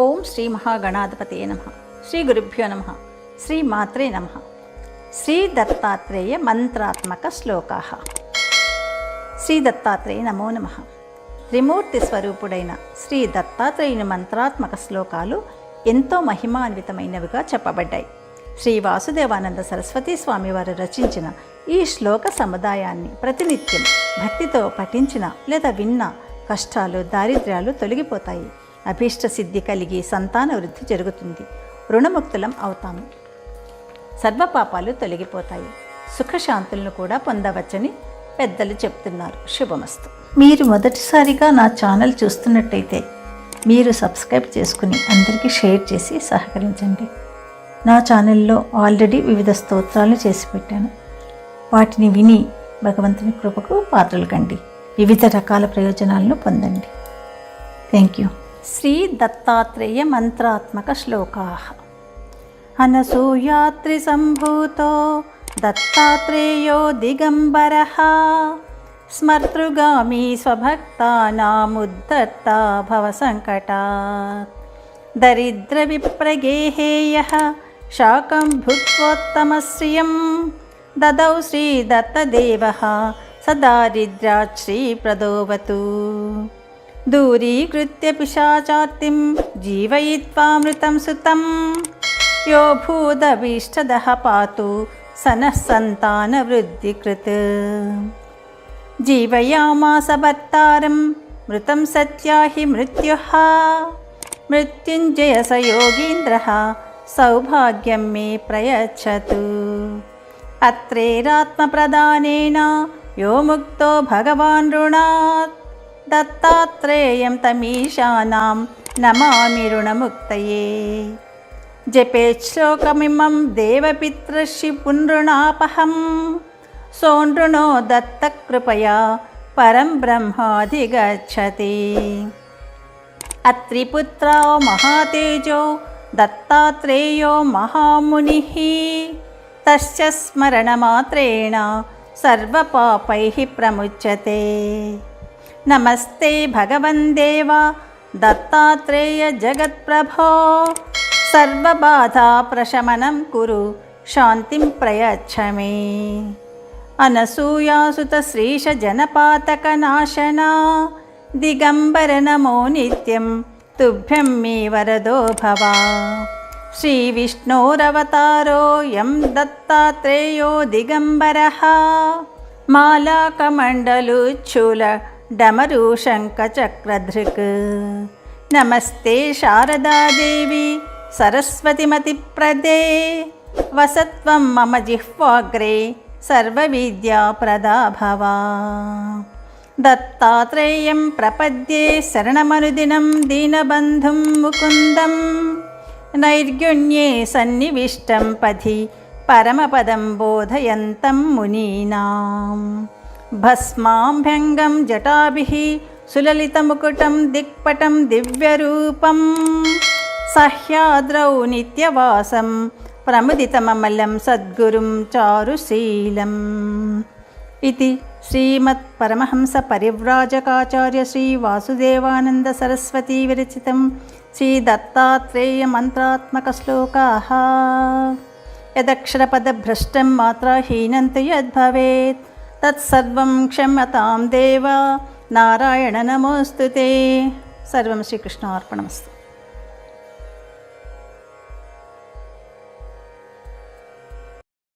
ఓం శ్రీ మహాగణాధిపతే నమ. శ్రీ గురుభ్యో నమ. శ్రీ మాత్రే నమ. శ్రీ దత్తాత్రేయ మంత్రాత్మక శ్లోకా. శ్రీ దత్తాత్రేయ నమో నమ. త్రిమూర్తి స్వరూపుడైన శ్రీ దత్తాత్రేయుని మంత్రాత్మక శ్లోకాలు ఎంతో మహిమాన్వితమైనవిగా చెప్పబడ్డాయి. శ్రీ వాసుదేవానంద సరస్వతీ స్వామి వారు రచించిన ఈ శ్లోక సముదాయాన్ని ప్రతినిత్యం భక్తితో పఠించిన లేదా విన్న కష్టాలు దారిద్ర్యాలు తొలగిపోతాయి. అభీష్ట సిద్ధి కలిగి సంతాన వృద్ధి జరుగుతుంది. రుణముక్తులం అవుతాము. సర్వపాపాలు తొలగిపోతాయి. సుఖశాంతులను కూడా పొందవచ్చని పెద్దలు చెప్తున్నారు. శుభమస్తు. మీరు మొదటిసారిగా నా ఛానల్ చూస్తున్నట్టయితే మీరు సబ్స్క్రైబ్ చేసుకుని అందరికీ షేర్ చేసి సహకరించండి. నా ఛానల్లో ఆల్రెడీ వివిధ స్తోత్రాలు చేసి పెట్టాను. వాటిని విని భగవంతుని కృపకు పాత్రలు కండి. వివిధ రకాల ప్రయోజనాలను పొందండి. Thank you. श्रीदत्तात्रेयमन्त्रात्मकश्लोकाः। अनसूयात्रिसम्भूतो दत्तात्रेयो दिगम्बरः। स्मर्तृगामी स्वभक्तानामुद्धर्ता भवसङ्कटात्। दरिद्रविप्रगेहेयः शाकं भूत्वात्तम ददौ श्रीदत्तदेवः सदारिद्रात् श्रीप्रदोवतु दूरीकृत्य पिशाचार्तिं जीवयित्वा मृतं सुतं यो भूदभीष्टदः पातु स नः सन्तानवृद्धिकृत्। जीवयामास भर्तारं मृतं सत्या हि मृत्युः। मृत्युञ्जयस योगीन्द्रः सौभाग्यं मे प्रयच्छतु। अत्रैरात्मप्रदानेन यो मुक्तो भगवान् ऋणात्। दत्तात्रेयं तमीशानां नमामि ऋणमुक्तये। जपेच्छ्लोकमिमं देवपितृश्रिपुनृणापहं सोनृणो दत्तकृपया परं ब्रह्माधिगच्छति। अत्रिपुत्रो महातेजो दत्तात्रेयो महामुनिः। तस्य स्मरणमात्रेण सर्वपापैः प्रमुच्यते। नमस्ते भगवन्देव दत्तात्रेयजगत्प्रभो। सर्वबाधा प्रशमनं कुरु शान्तिं प्रयच्छ मे अनसूयासुतश्रीशजनपातकनाशना दिगम्बरनमो नित्यं तुभ्यं मे वरदो भव। श्रीविष्णोरवतारोऽयं दत्तात्रेयो दिगम्बरः। मालाकमण्डलुच्छूल నాశనా దిగంబర నమో డమరు శంఖచక్రధృక్ నమస్తే శారదాదేవి సరస్వతిమతిప్రదే వసత్వం మమ జిహ్వాగ్రే సర్వవిద్యాప్రదాభవ దత్తాత్రేయం ప్రపద్యే శరణమనుదినం దీనబంధుం ముకుందం నైర్గుణ్యే సన్నివిష్టం పథి పరమపదం బోధయంతం మునీనాం భస్మాభ్యంగం జటాభి సులలితముకుటం దిక్పటం దివ్యరూపం సహ్యాద్రౌ నిత్యవాసం ప్రముదితమమలం సద్గురుం చారుశీలం. ఇది శ్రీమత్ పరమహంస పరివ్రాజకాచార్య శ్రీ వాసుదేవానంద సరస్వతీ విరచితం శ్రీ దత్తాత్రేయ మంత్రాత్మక శ్లోకా యదక్షరపదభ్రష్టం మాత్రాహీనంతు యద్భవేత్. తత్సర్వం క్షమ్యతాం దేవ. నారాయణ నమోస్తు సర్వం శ్రీకృష్ణ అర్పణమస్తు